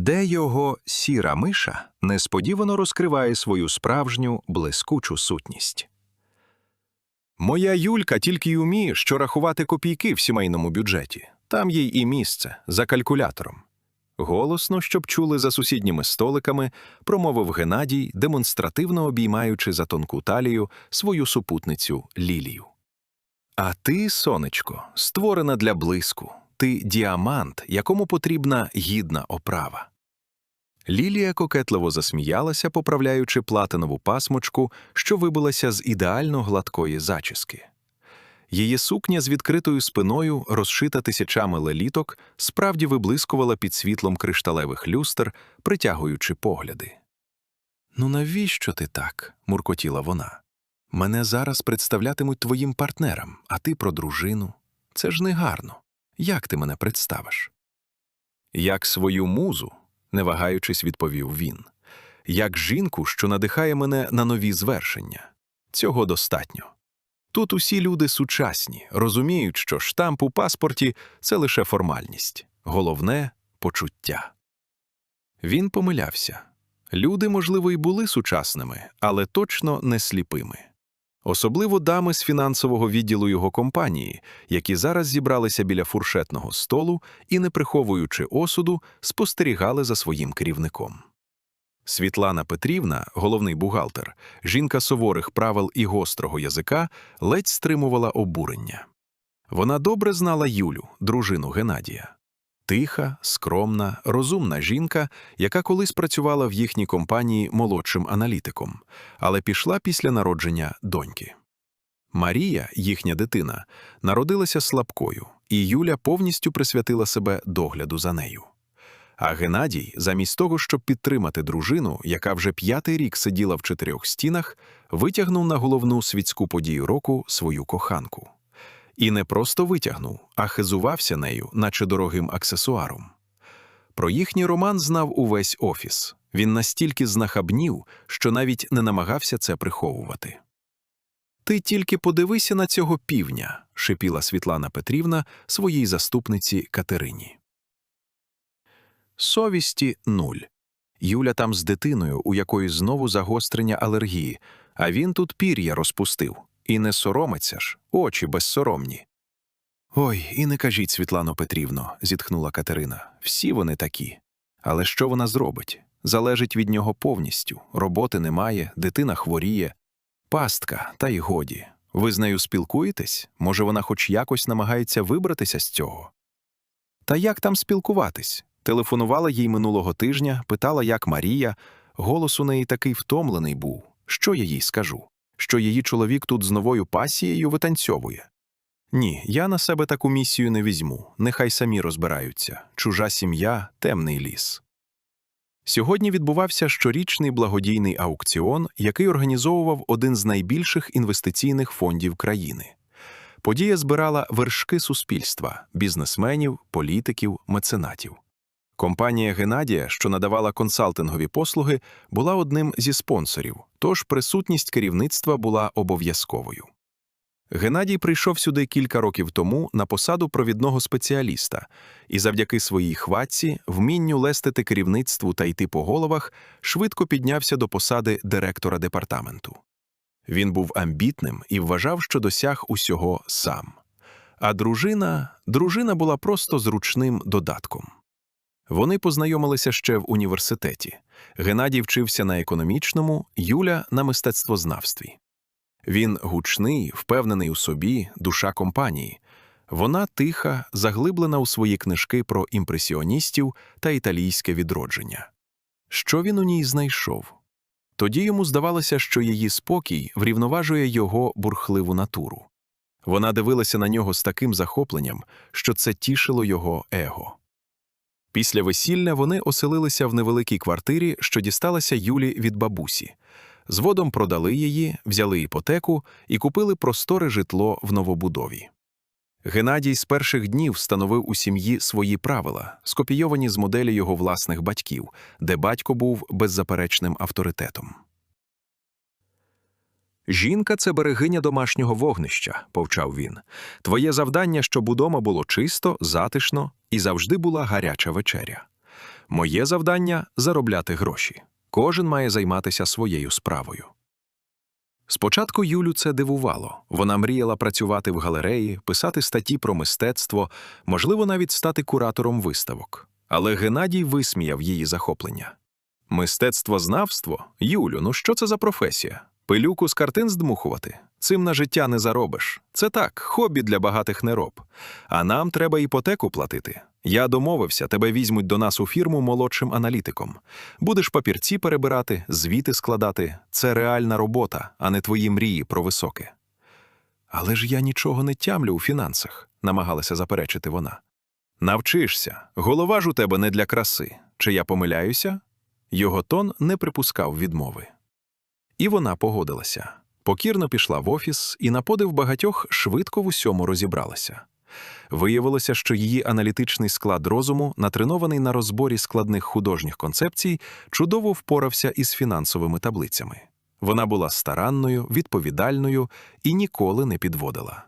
де його сіра миша несподівано розкриває свою справжню блискучу сутність. Моя Юлька тільки й уміє, що рахувати копійки в сімейному бюджеті. Там їй і місце за калькулятором. Голосно, щоб чули за сусідніми столиками, промовив Геннадій, демонстративно обіймаючи за тонку талію свою супутницю Лілію. А ти, сонечко, створена для блиску. Ти діамант, якому потрібна гідна оправа. Лілія кокетливо засміялася, поправляючи платинову пасмочку, що вибилася з ідеально гладкої зачіски. Її сукня з відкритою спиною, розшита тисячами леліток, справді виблискувала під світлом кришталевих люстр, притягуючи погляди. Ну навіщо ти так? муркотіла вона. Мене зараз представлятимуть твоїм партнерам, а ти про дружину. Це ж негарно. Як ти мене представиш? Як свою музу, не вагаючись, відповів він, як жінку, що надихає мене на нові звершення. Цього достатньо. Тут усі люди сучасні, розуміють, що штамп у паспорті це лише формальність, головне почуття. Він помилявся. Люди, можливо, і були сучасними, але точно не сліпими. Особливо дами з фінансового відділу його компанії, які зараз зібралися біля фуршетного столу і, не приховуючи осуду, спостерігали за своїм керівником. Світлана Петрівна, головний бухгалтер, жінка суворих правил і гострого язика, ледь стримувала обурення. Вона добре знала Юлю, дружину Геннадія. Тиха, скромна, розумна жінка, яка колись працювала в їхній компанії молодшим аналітиком, але пішла після народження доньки. Марія, їхня дитина, народилася слабкою, і Юля повністю присвятила себе догляду за нею. А Геннадій, замість того, щоб підтримати дружину, яка вже п'ятий рік сиділа в чотирьох стінах, витягнув на головну світську подію року свою коханку. І не просто витягнув, а хизувався нею, наче дорогим аксесуаром. Про їхній роман знав увесь офіс. Він настільки знахабнів, що навіть не намагався це приховувати. Ти тільки подивися на цього півня, шипіла Світлана Петрівна своїй заступниці Катерині. Совісті нуль. Юля там з дитиною, у якої знову загострення алергії, а він тут пір'я розпустив. І не соромиться ж, очі безсоромні. Ой, і не кажіть, Світлано Петрівно, зітхнула Катерина. Всі вони такі. Але що вона зробить? Залежить від нього повністю. Роботи немає, дитина хворіє. Пастка, та й годі. Ви з нею спілкуєтесь? Може, вона хоч якось намагається вибратися з цього? Та як там спілкуватись? Телефонувала їй минулого тижня, питала, як Марія. Голос у неї такий втомлений був. Що я їй скажу? Що її чоловік тут з новою пасією витанцьовує? Ні, я на себе таку місію не візьму, нехай самі розбираються чужа сім'я, темний ліс. Сьогодні відбувався щорічний благодійний аукціон, який організовував один з найбільших інвестиційних фондів країни. Подія збирала вершки суспільства, бізнесменів, політиків, меценатів. Компанія Геннадія, що надавала консалтингові послуги, була одним зі спонсорів, тож присутність керівництва була обов'язковою. Геннадій прийшов сюди кілька років тому на посаду провідного спеціаліста і завдяки своїй хватці, вмінню лестити керівництву та йти по головах, швидко піднявся до посади директора департаменту. Він був амбітним і вважав, що досяг усього сам. А дружина, дружина була просто зручним додатком. Вони познайомилися ще в університеті. Геннадій вчився на економічному, Юля на мистецтвознавстві. Він гучний, впевнений у собі, душа компанії. Вона тиха, заглиблена у свої книжки про імпресіоністів та італійське відродження. Що він у ній знайшов? Тоді йому здавалося, що її спокій врівноважує його бурхливу натуру. Вона дивилася на нього з таким захопленням, що це тішило його его. Після весілля вони оселилися в невеликій квартирі, що дісталася Юлі від бабусі. Згодом продали її, взяли іпотеку і купили просторе житло в новобудові. Геннадій з перших днів встановив у сім'ї свої правила, скопійовані з моделі його власних батьків, де батько був беззаперечним авторитетом. Жінка це берегиня домашнього вогнища, повчав він. Твоє завдання, щоб удома було чисто, затишно і завжди була гаряча вечеря. Моє завдання заробляти гроші. Кожен має займатися своєю справою. Спочатку Юлю це дивувало. Вона мріяла працювати в галереї, писати статті про мистецтво, можливо, навіть стати куратором виставок. Але Геннадій висміяв її захоплення. Мистецтвознавство? Юлю, ну що це за професія? Пилюку з картин здмухувати? Цим на життя не заробиш. Це так, хобі для багатих не роб. А нам треба іпотеку платити. Я домовився, тебе візьмуть до нас у фірму молодшим аналітиком. Будеш папірці перебирати, звіти складати. Це реальна робота, а не твої мрії про високе. Але ж я нічого не тямлю у фінансах, намагалася заперечити вона. Навчишся, голова ж у тебе не для краси. Чи я помиляюся? Його тон не припускав відмови. І вона погодилася. Покірно пішла в офіс і на подив багатьох швидко в усьому розібралася. Виявилося, що її аналітичний склад розуму, натренований на розборі складних художніх концепцій, чудово впорався із фінансовими таблицями. Вона була старанною, відповідальною і ніколи не підводила.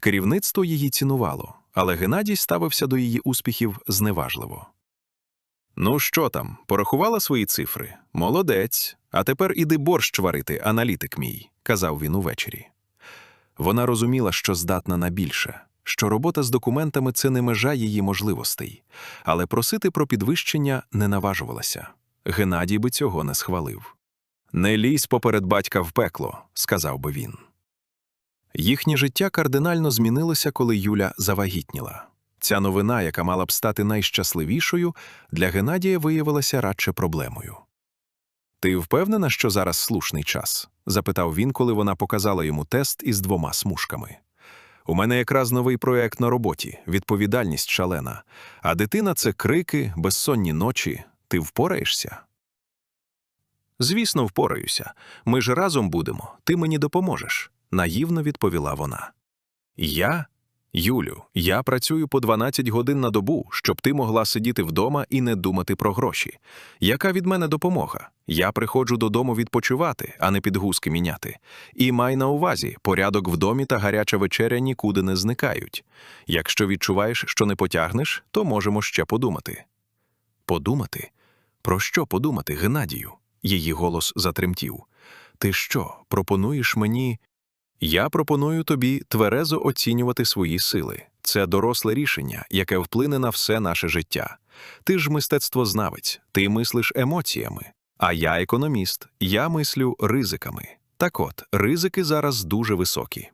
Керівництво її цінувало, але Геннадій ставився до її успіхів зневажливо. Ну що там, порахувала свої цифри? Молодець. А тепер іди борщ варити, аналітик мій, казав він увечері. Вона розуміла, що здатна на більше, що робота з документами це не межа її можливостей, але просити про підвищення не наважувалася. Геннадій би цього не схвалив. Не лізь поперед батька в пекло, сказав би він. Їхнє життя кардинально змінилося, коли Юля завагітніла. Ця новина, яка мала б стати найщасливішою, для Геннадія виявилася радше проблемою. Ти впевнена, що зараз слушний час? запитав він, коли вона показала йому тест із двома смужками. У мене якраз новий проект на роботі, відповідальність шалена, а дитина це крики, безсонні ночі. Ти впораєшся? Звісно, впораюся. Ми ж разом будемо, ти мені допоможеш, наївно відповіла вона. Я? Юлю, я працюю по 12 годин на добу, щоб ти могла сидіти вдома і не думати про гроші. Яка від мене допомога? Я приходжу додому відпочивати, а не підгузки міняти. І май на увазі, порядок в домі та гаряча вечеря нікуди не зникають. Якщо відчуваєш, що не потягнеш, то можемо ще подумати. Подумати? Про що подумати, Геннадію? Її голос затремтів. Ти що, пропонуєш мені. Я пропоную тобі тверезо оцінювати свої сили. Це доросле рішення, яке вплине на все наше життя. Ти ж мистецтвознавець, ти мислиш емоціями, а я економіст, я мислю ризиками. Так от, ризики зараз дуже високі.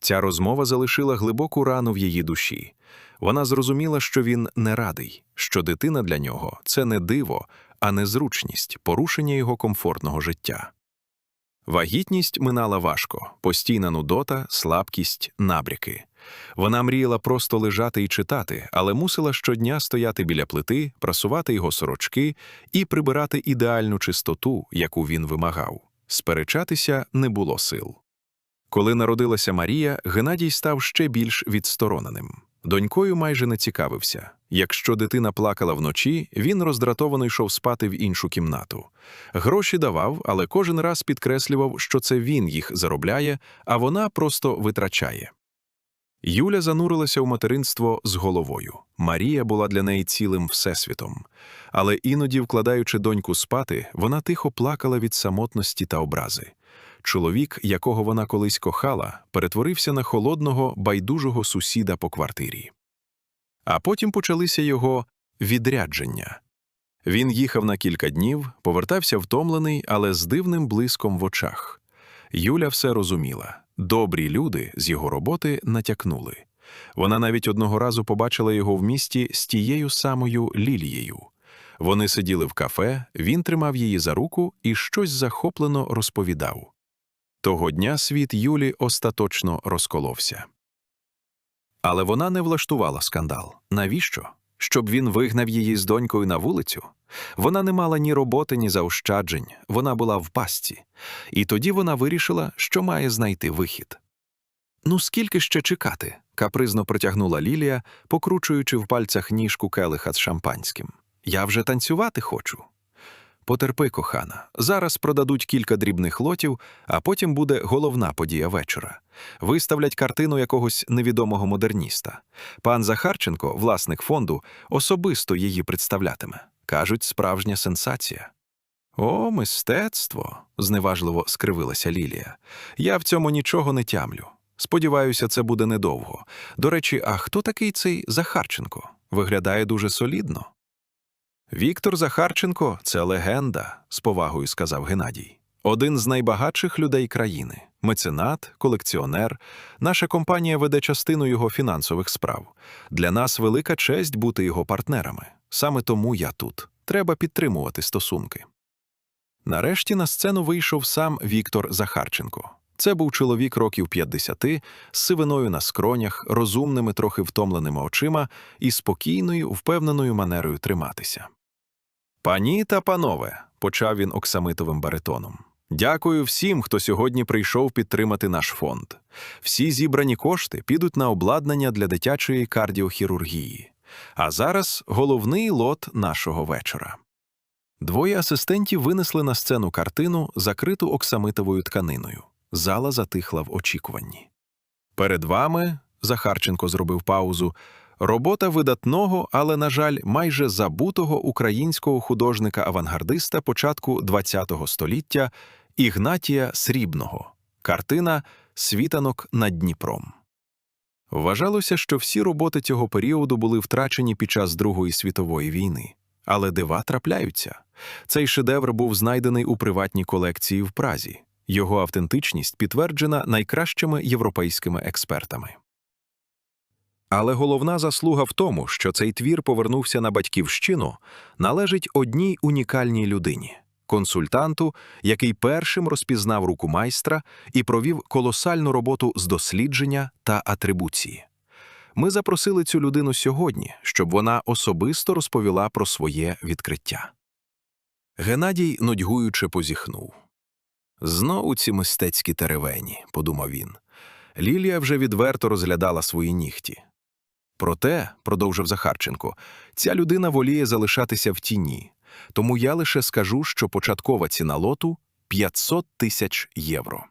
Ця розмова залишила глибоку рану в її душі. Вона зрозуміла, що він не радий, що дитина для нього це не диво, а незручність, порушення його комфортного життя. Вагітність минала важко, постійна нудота, слабкість, набряки. Вона мріяла просто лежати і читати, але мусила щодня стояти біля плити, прасувати його сорочки і прибирати ідеальну чистоту, яку він вимагав. Сперечатися не було сил. Коли народилася Марія, Геннадій став ще більш відстороненим. Донькою майже не цікавився. Якщо дитина плакала вночі, він роздратовано йшов спати в іншу кімнату. Гроші давав, але кожен раз підкреслював, що це він їх заробляє, а вона просто витрачає. Юля занурилася у материнство з головою. Марія була для неї цілим всесвітом. Але іноді, вкладаючи доньку спати, вона тихо плакала від самотності та образи. Чоловік, якого вона колись кохала, перетворився на холодного, байдужого сусіда по квартирі. А потім почалися його відрядження. Він їхав на кілька днів, повертався втомлений, але з дивним блиском в очах. Юля все розуміла. Добрі люди з його роботи натякнули. Вона навіть одного разу побачила його в місті з тією самою Лілією. Вони сиділи в кафе, він тримав її за руку і щось захоплено розповідав. Того дня світ Юлі остаточно розколовся. Але вона не влаштувала скандал. Навіщо? Щоб він вигнав її з донькою на вулицю? Вона не мала ні роботи, ні заощаджень, вона була в пастці. І тоді вона вирішила, що має знайти вихід. Ну, скільки ще чекати? капризно протягнула Лілія, покручуючи в пальцях ніжку келиха з шампанським. Я вже танцювати хочу. Потерпи, кохана. Зараз продадуть кілька дрібних лотів, а потім буде головна подія вечора. Виставлять картину якогось невідомого модерніста. Пан Захарченко, власник фонду, особисто її представлятиме. Кажуть, справжня сенсація. О, мистецтво. зневажливо скривилася Лілія. Я в цьому нічого не тямлю. Сподіваюся, це буде недовго. До речі, а хто такий цей Захарченко? Виглядає дуже солідно. Віктор Захарченко це легенда, з повагою сказав Геннадій. Один з найбагатших людей країни, меценат, колекціонер. Наша компанія веде частину його фінансових справ. Для нас велика честь бути його партнерами. Саме тому я тут. Треба підтримувати стосунки. Нарешті на сцену вийшов сам Віктор Захарченко. Це був чоловік років 50, з сивиною на скронях, розумними, трохи втомленими очима і спокійною, впевненою манерою триматися. Пані та панове, почав він оксамитовим баритоном. Дякую всім, хто сьогодні прийшов підтримати наш фонд. Всі зібрані кошти підуть на обладнання для дитячої кардіохірургії. А зараз головний лот нашого вечора. Двоє асистентів винесли на сцену картину, закриту оксамитовою тканиною. Зала затихла в очікуванні. Перед вами, Захарченко зробив паузу, робота видатного, але, на жаль, майже забутого українського художника-авангардиста початку ХХ століття Ігнатія Срібного. Картина Світанок над Дніпром. Вважалося, що всі роботи цього періоду були втрачені під час Другої світової війни. Але дива трапляються. Цей шедевр був знайдений у приватній колекції в Празі. Його автентичність підтверджена найкращими європейськими експертами. Але головна заслуга в тому, що цей твір повернувся на батьківщину, належить одній унікальній людині консультанту, який першим розпізнав руку майстра і провів колосальну роботу з дослідження та атрибуції. Ми запросили цю людину сьогодні, щоб вона особисто розповіла про своє відкриття. Геннадій нудьгуюче позіхнув. Знову ці мистецькі теревені, подумав він. Лілія вже відверто розглядала свої нігті. Проте, продовжив Захарченко, ця людина воліє залишатися в тіні, тому я лише скажу, що початкова ціна лоту 500 тисяч євро.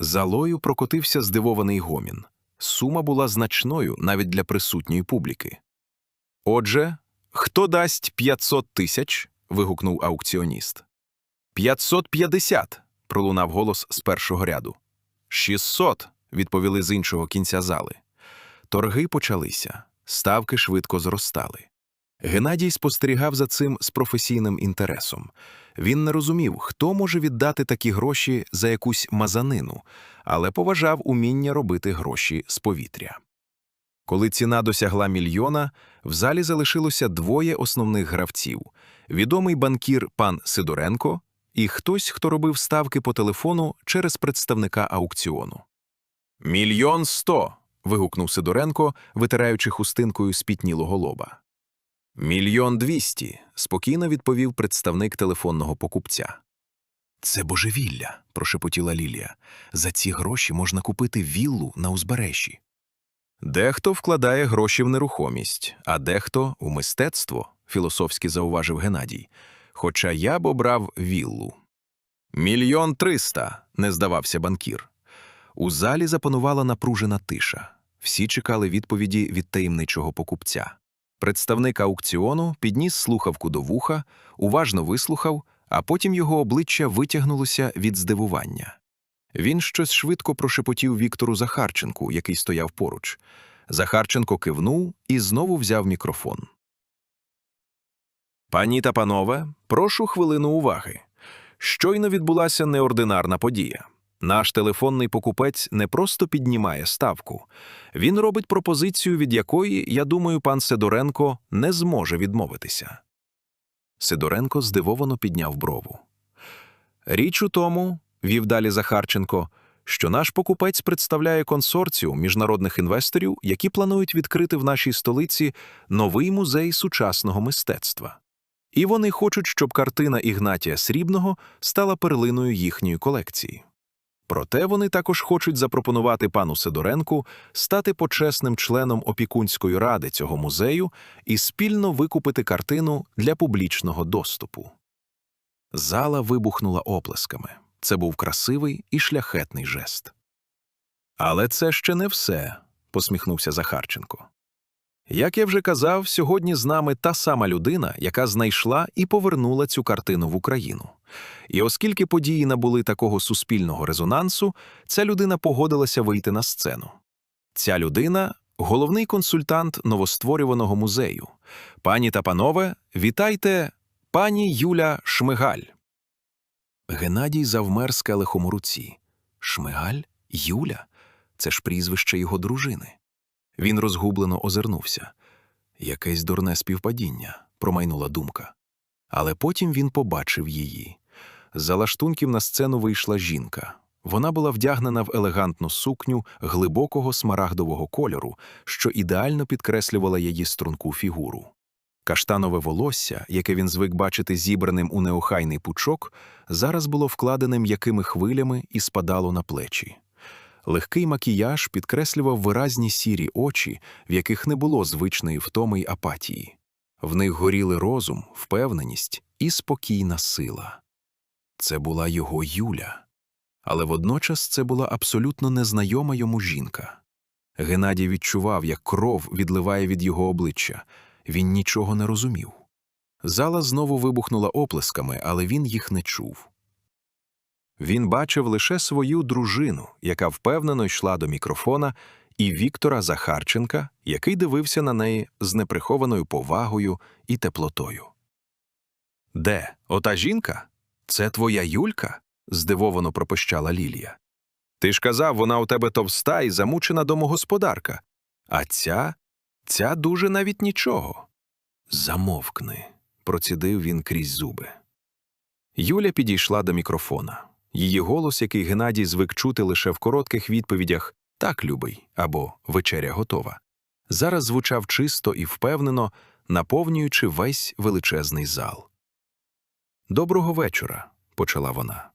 Залою прокотився здивований гомін. Сума була значною навіть для присутньої публіки. Отже, хто дасть 500 тисяч? вигукнув аукціоніст. 550. пролунав голос з першого ряду. 600. відповіли з іншого кінця зали. Торги почалися, ставки швидко зростали. Геннадій спостерігав за цим з професійним інтересом. Він не розумів, хто може віддати такі гроші за якусь мазанину, але поважав уміння робити гроші з повітря. Коли ціна досягла мільйона, в залі залишилося двоє основних гравців відомий банкір пан Сидоренко і хтось, хто робив ставки по телефону через представника аукціону. Мільйон сто. Вигукнув Сидоренко, витираючи хустинкою спітнілого лоба. Мільйон двісті, спокійно відповів представник телефонного покупця. Це божевілля, прошепотіла Лілія. За ці гроші можна купити віллу на узбережжі. Дехто вкладає гроші в нерухомість, а дехто у мистецтво, філософськи зауважив Геннадій. Хоча я б обрав віллу. Мільйон триста, не здавався банкір. У залі запанувала напружена тиша. Всі чекали відповіді від таємничого покупця. Представник аукціону підніс слухавку до вуха, уважно вислухав, а потім його обличчя витягнулося від здивування. Він щось швидко прошепотів Віктору Захарченку, який стояв поруч. Захарченко кивнув і знову взяв мікрофон. Пані та панове, прошу хвилину уваги. Щойно відбулася неординарна подія. Наш телефонний покупець не просто піднімає ставку, він робить пропозицію, від якої, я думаю, пан Сидоренко не зможе відмовитися. Сидоренко здивовано підняв брову. Річ у тому, вів далі Захарченко, що наш покупець представляє консорціум міжнародних інвесторів, які планують відкрити в нашій столиці новий музей сучасного мистецтва. І вони хочуть, щоб картина Ігнатія Срібного стала перлиною їхньої колекції. Проте вони також хочуть запропонувати пану Сидоренку стати почесним членом опікунської ради цього музею і спільно викупити картину для публічного доступу. Зала вибухнула оплесками. Це був красивий і шляхетний жест. Але це ще не все, посміхнувся Захарченко. Як я вже казав, сьогодні з нами та сама людина, яка знайшла і повернула цю картину в Україну. І оскільки події набули такого суспільного резонансу, ця людина погодилася вийти на сцену. Ця людина головний консультант новостворюваного музею. Пані та панове, вітайте пані Юля Шмигаль. Геннадій завмер з у руці. Шмигаль? Юля? Це ж прізвище його дружини. Він розгублено озирнувся. Якесь дурне співпадіння, промайнула думка. Але потім він побачив її. З лаштунків на сцену вийшла жінка. Вона була вдягнена в елегантну сукню глибокого смарагдового кольору, що ідеально підкреслювала її струнку фігуру. Каштанове волосся, яке він звик бачити зібраним у неохайний пучок, зараз було вкладене м'якими хвилями і спадало на плечі. Легкий макіяж підкреслював виразні сірі очі, в яких не було звичної втоми й апатії. В них горіли розум, впевненість і спокійна сила. Це була його Юля. Але водночас це була абсолютно незнайома йому жінка. Геннадій відчував, як кров відливає від його обличчя. Він нічого не розумів. Зала знову вибухнула оплесками, але він їх не чув. Він бачив лише свою дружину, яка впевнено йшла до мікрофона, і Віктора Захарченка, який дивився на неї з неприхованою повагою і теплотою. Де? Ота жінка? Це твоя Юлька? здивовано пропищала Лілія. Ти ж казав, вона у тебе товста і замучена домогосподарка. А ця, ця дуже навіть нічого. Замовкни, процідив він крізь зуби. Юля підійшла до мікрофона. Її голос, який Геннадій звик чути лише в коротких відповідях так, любий або вечеря готова, зараз звучав чисто і впевнено, наповнюючи весь величезний зал. Доброго вечора, почала вона.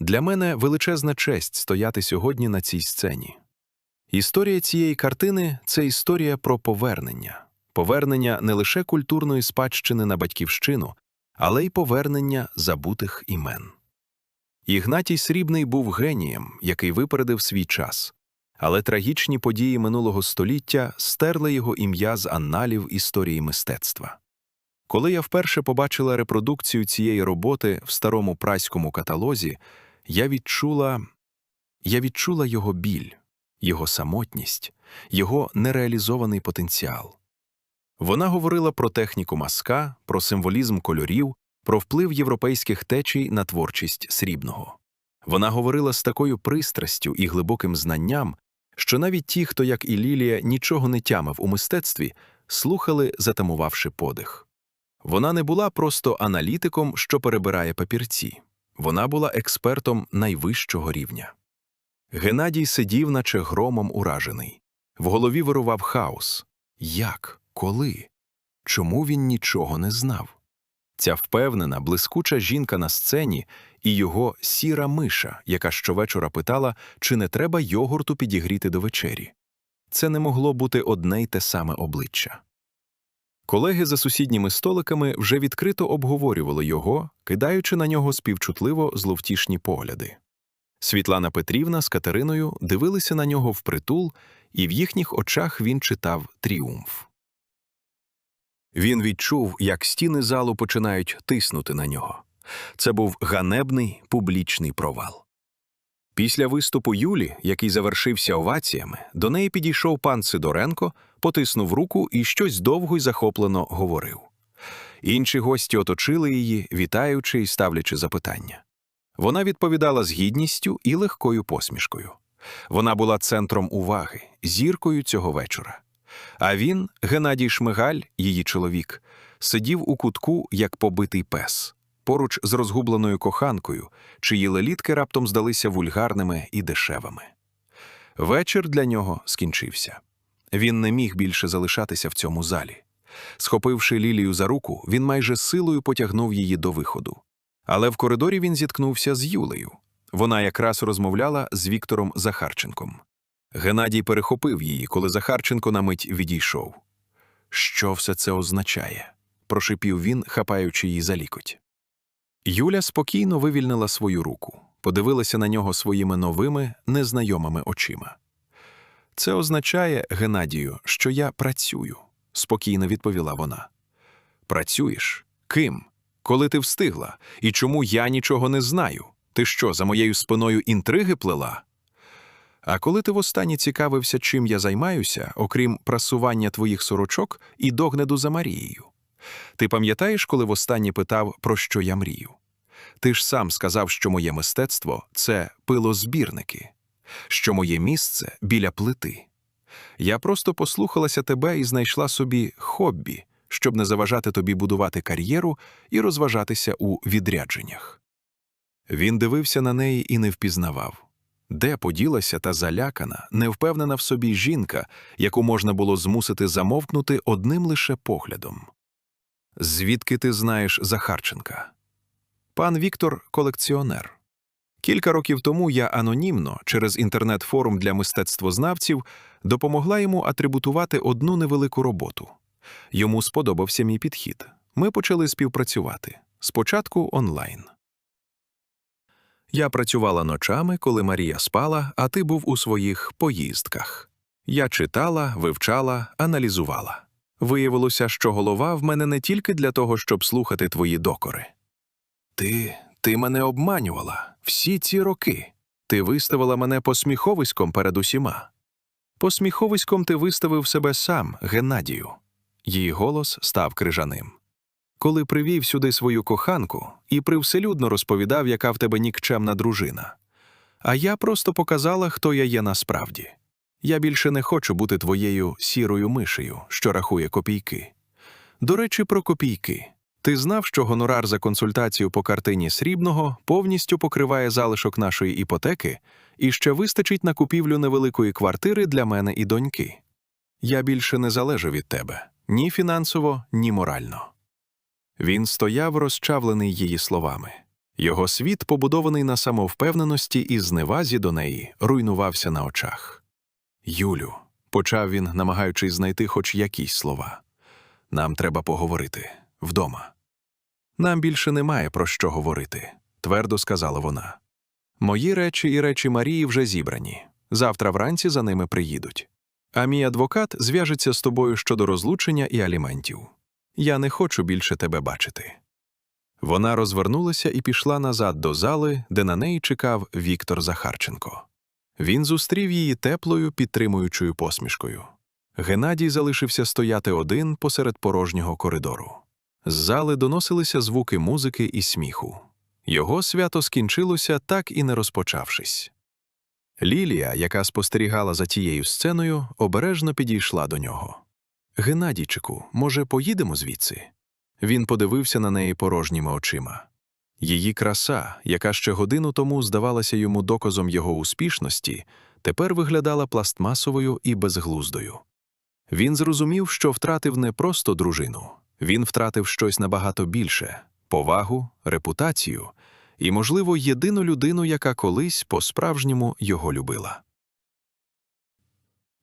Для мене величезна честь стояти сьогодні на цій сцені. Історія цієї картини це історія про повернення, повернення не лише культурної спадщини на батьківщину, але й повернення забутих імен. Ігнатій Срібний був генієм, який випередив свій час, але трагічні події минулого століття стерли його ім'я з анналів історії мистецтва. Коли я вперше побачила репродукцію цієї роботи в старому праському каталозі, я відчула я відчула його біль, його самотність, його нереалізований потенціал. Вона говорила про техніку маска, про символізм кольорів, про вплив європейських течій на творчість срібного. Вона говорила з такою пристрастю і глибоким знанням, що навіть ті, хто, як і Лілія, нічого не тямив у мистецтві, слухали, затамувавши подих. Вона не була просто аналітиком, що перебирає папірці, вона була експертом найвищого рівня. Геннадій сидів, наче громом уражений. В голові вирував хаос як, коли? Чому він нічого не знав? Ця впевнена, блискуча жінка на сцені і його сіра миша, яка щовечора питала, чи не треба йогурту підігріти до вечері. Це не могло бути одне й те саме обличчя. Колеги за сусідніми столиками вже відкрито обговорювали його, кидаючи на нього співчутливо зловтішні погляди. Світлана Петрівна з Катериною дивилися на нього впритул, і в їхніх очах він читав тріумф. Він відчув, як стіни залу починають тиснути на нього. Це був ганебний публічний провал. Після виступу Юлі, який завершився оваціями, до неї підійшов пан Сидоренко, потиснув руку і щось довго й захоплено говорив. Інші гості оточили її, вітаючи і ставлячи запитання. Вона відповідала з гідністю і легкою посмішкою. Вона була центром уваги, зіркою цього вечора. А він, Геннадій Шмигаль, її чоловік, сидів у кутку, як побитий пес, поруч з розгубленою коханкою, чиї лелітки раптом здалися вульгарними і дешевими. Вечір для нього скінчився. Він не міг більше залишатися в цьому залі. Схопивши Лілію за руку, він майже силою потягнув її до виходу. Але в коридорі він зіткнувся з Юлею. Вона якраз розмовляла з Віктором Захарченком. Геннадій перехопив її, коли Захарченко на мить відійшов. Що все це означає? прошипів він, хапаючи її за лікоть. Юля спокійно вивільнила свою руку, подивилася на нього своїми новими, незнайомими очима. Це означає, Геннадію, що я працюю, спокійно відповіла вона. Працюєш? Ким? Коли ти встигла? І чому я нічого не знаю? Ти що, за моєю спиною інтриги плела? А коли ти востаннє цікавився, чим я займаюся, окрім прасування твоїх сорочок і догляду за Марією? Ти пам'ятаєш, коли востаннє питав, про що я мрію? Ти ж сам сказав, що моє мистецтво це пилозбірники, що моє місце біля плити. Я просто послухалася тебе і знайшла собі хобі, щоб не заважати тобі будувати кар'єру і розважатися у відрядженнях. Він дивився на неї і не впізнавав. Де поділася та залякана, невпевнена в собі жінка, яку можна було змусити замовкнути одним лише поглядом. Звідки ти знаєш Захарченка? Пан Віктор колекціонер. Кілька років тому я анонімно через інтернет-форум для мистецтвознавців допомогла йому атрибутувати одну невелику роботу. Йому сподобався мій підхід. Ми почали співпрацювати. Спочатку онлайн. Я працювала ночами, коли Марія спала, а ти був у своїх поїздках. Я читала, вивчала, аналізувала. Виявилося, що голова в мене не тільки для того, щоб слухати твої докори. Ти, ти мене обманювала всі ці роки. Ти виставила мене посміховиськом перед усіма. Посміховиськом ти виставив себе сам, Геннадію. Її голос став крижаним. Коли привів сюди свою коханку і привселюдно розповідав, яка в тебе нікчемна дружина. А я просто показала, хто я є насправді. Я більше не хочу бути твоєю сірою мишею, що рахує копійки. До речі, про копійки. Ти знав, що гонорар за консультацію по картині срібного повністю покриває залишок нашої іпотеки і ще вистачить на купівлю невеликої квартири для мене і доньки. Я більше не залежу від тебе ні фінансово, ні морально. Він стояв розчавлений її словами. Його світ, побудований на самовпевненості і зневазі до неї, руйнувався на очах. Юлю, почав він, намагаючись знайти хоч якісь слова. Нам треба поговорити вдома. Нам більше немає про що говорити, твердо сказала вона. Мої речі і речі Марії вже зібрані. Завтра вранці за ними приїдуть. А мій адвокат зв'яжеться з тобою щодо розлучення і аліментів. Я не хочу більше тебе бачити. Вона розвернулася і пішла назад до зали, де на неї чекав Віктор Захарченко. Він зустрів її теплою, підтримуючою посмішкою. Геннадій залишився стояти один посеред порожнього коридору. З зали доносилися звуки музики і сміху. Його свято скінчилося, так і не розпочавшись. Лілія, яка спостерігала за тією сценою, обережно підійшла до нього. Геннадійчику, може, поїдемо звідси? Він подивився на неї порожніми очима. Її краса, яка ще годину тому здавалася йому доказом його успішності, тепер виглядала пластмасовою і безглуздою. Він зрозумів, що втратив не просто дружину, він втратив щось набагато більше повагу, репутацію і, можливо, єдину людину, яка колись по-справжньому його любила.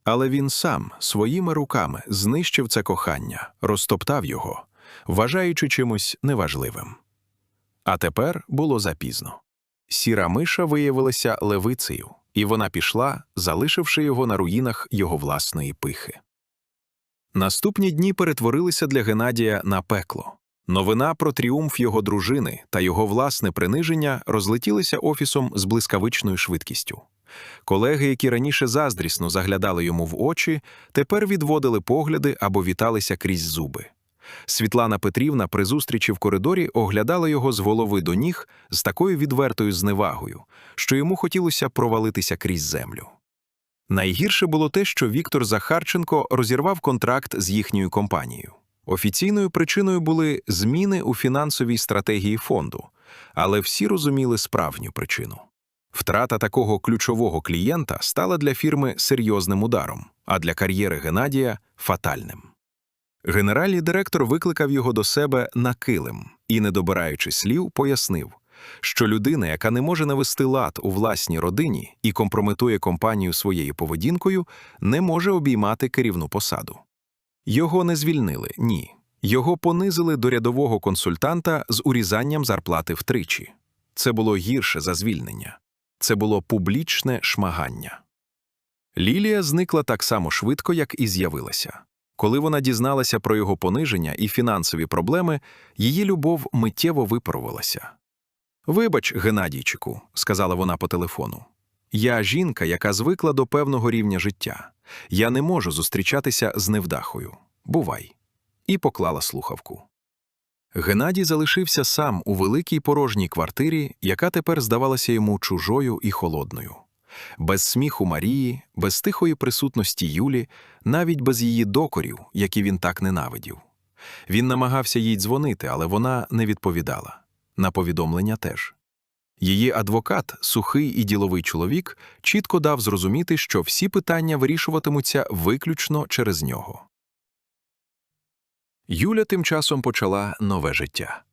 Але він сам своїми руками знищив це кохання, розтоптав його, вважаючи чимось неважливим. А тепер було запізно. Сіра миша виявилася левицею, і вона пішла, залишивши його на руїнах його власної пихи. Наступні дні перетворилися для Геннадія на пекло. Новина про тріумф його дружини та його власне приниження розлетілися офісом з блискавичною швидкістю. Колеги, які раніше заздрісно заглядали йому в очі, тепер відводили погляди або віталися крізь зуби. Світлана Петрівна при зустрічі в коридорі оглядала його з голови до ніг з такою відвертою зневагою, що йому хотілося провалитися крізь землю. Найгірше було те, що Віктор Захарченко розірвав контракт з їхньою компанією. Офіційною причиною були зміни у фінансовій стратегії фонду, але всі розуміли справжню причину. Втрата такого ключового клієнта стала для фірми серйозним ударом, а для кар'єри Геннадія фатальним. Генеральний директор викликав його до себе на килим і, не добираючи слів, пояснив, що людина, яка не може навести лад у власній родині і компрометує компанію своєю поведінкою, не може обіймати керівну посаду. Його не звільнили, ні. Його понизили до рядового консультанта з урізанням зарплати втричі. Це було гірше за звільнення. Це було публічне шмагання. Лілія зникла так само швидко, як і з'явилася. Коли вона дізналася про його пониження і фінансові проблеми, її любов миттєво випарувалася. Вибач, Геннадійчику, сказала вона по телефону. Я жінка, яка звикла до певного рівня життя. Я не можу зустрічатися з невдахою. Бувай. І поклала слухавку. Геннадій залишився сам у великій порожній квартирі, яка тепер здавалася йому чужою і холодною. Без сміху Марії, без тихої присутності Юлі, навіть без її докорів, які він так ненавидів. Він намагався їй дзвонити, але вона не відповідала. На повідомлення теж. Її адвокат, сухий і діловий чоловік, чітко дав зрозуміти, що всі питання вирішуватимуться виключно через нього. Юля тим часом почала нове життя.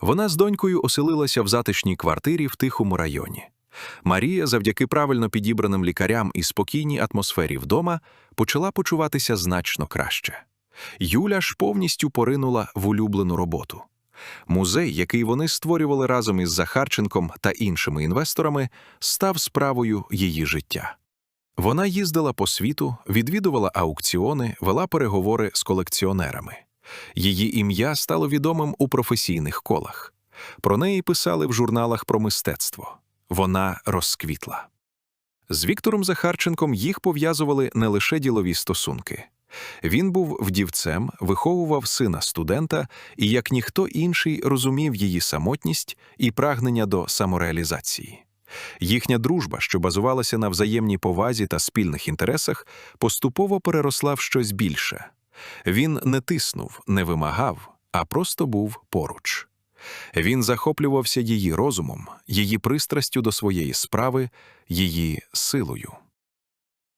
Вона з донькою оселилася в затишній квартирі в тихому районі. Марія, завдяки правильно підібраним лікарям і спокійній атмосфері вдома, почала почуватися значно краще. Юля ж повністю поринула в улюблену роботу. Музей, який вони створювали разом із Захарченком та іншими інвесторами, став справою її життя. Вона їздила по світу, відвідувала аукціони, вела переговори з колекціонерами. Її ім'я стало відомим у професійних колах. Про неї писали в журналах про мистецтво. Вона розквітла. З Віктором Захарченком їх пов'язували не лише ділові стосунки. Він був вдівцем, виховував сина студента і, як ніхто інший, розумів її самотність і прагнення до самореалізації. Їхня дружба, що базувалася на взаємній повазі та спільних інтересах, поступово переросла в щось більше. Він не тиснув, не вимагав, а просто був поруч. Він захоплювався її розумом, її пристрастю до своєї справи, її силою.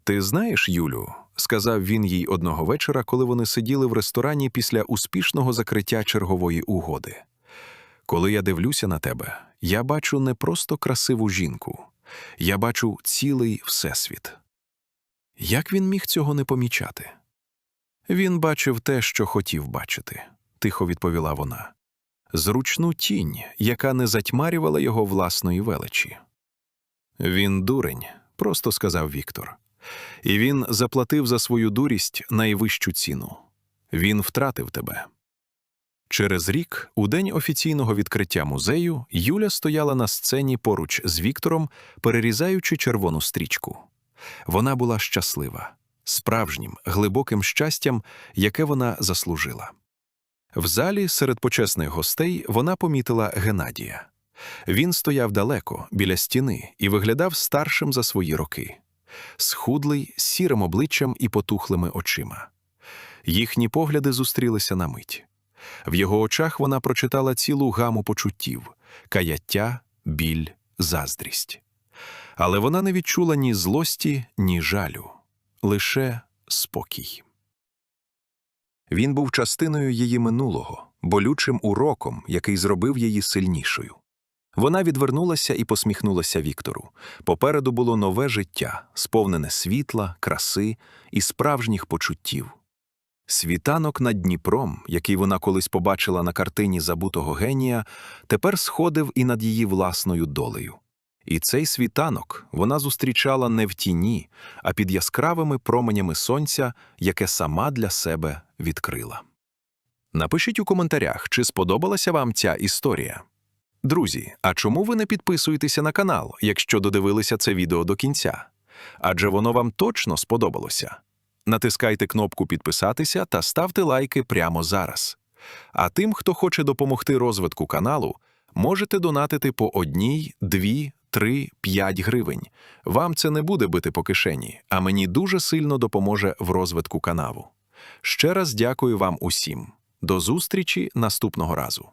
Ти знаєш, Юлю, сказав він їй одного вечора, коли вони сиділи в ресторані після успішного закриття чергової угоди. Коли я дивлюся на тебе, я бачу не просто красиву жінку, я бачу цілий всесвіт. Як він міг цього не помічати? Він бачив те, що хотів бачити, тихо відповіла вона. Зручну тінь, яка не затьмарювала його власної величі. Він дурень, просто сказав Віктор. І він заплатив за свою дурість найвищу ціну. Він втратив тебе. Через рік, у день офіційного відкриття музею, Юля стояла на сцені поруч з Віктором, перерізаючи червону стрічку. Вона була щаслива, справжнім, глибоким щастям, яке вона заслужила. В залі серед почесних гостей вона помітила Геннадія. Він стояв далеко, біля стіни, і виглядав старшим за свої роки схудлий, з сірим обличчям і потухлими очима. Їхні погляди зустрілися на мить. В його очах вона прочитала цілу гаму почуттів каяття, біль, заздрість. Але вона не відчула ні злості, ні жалю, лише спокій. Він був частиною її минулого, болючим уроком, який зробив її сильнішою. Вона відвернулася і посміхнулася Віктору. Попереду було нове життя, сповнене світла, краси і справжніх почуттів. Світанок над Дніпром, який вона колись побачила на картині забутого генія, тепер сходив і над її власною долею. І цей світанок вона зустрічала не в тіні, а під яскравими променями сонця, яке сама для себе відкрила. Напишіть у коментарях, чи сподобалася вам ця історія. Друзі, а чому ви не підписуєтеся на канал, якщо додивилися це відео до кінця? Адже воно вам точно сподобалося. Натискайте кнопку підписатися та ставте лайки прямо зараз. А тим, хто хоче допомогти розвитку каналу, можете донатити по одній, дві, три, п'ять гривень. Вам це не буде бити по кишені, а мені дуже сильно допоможе в розвитку каналу. Ще раз дякую вам усім. До зустрічі наступного разу.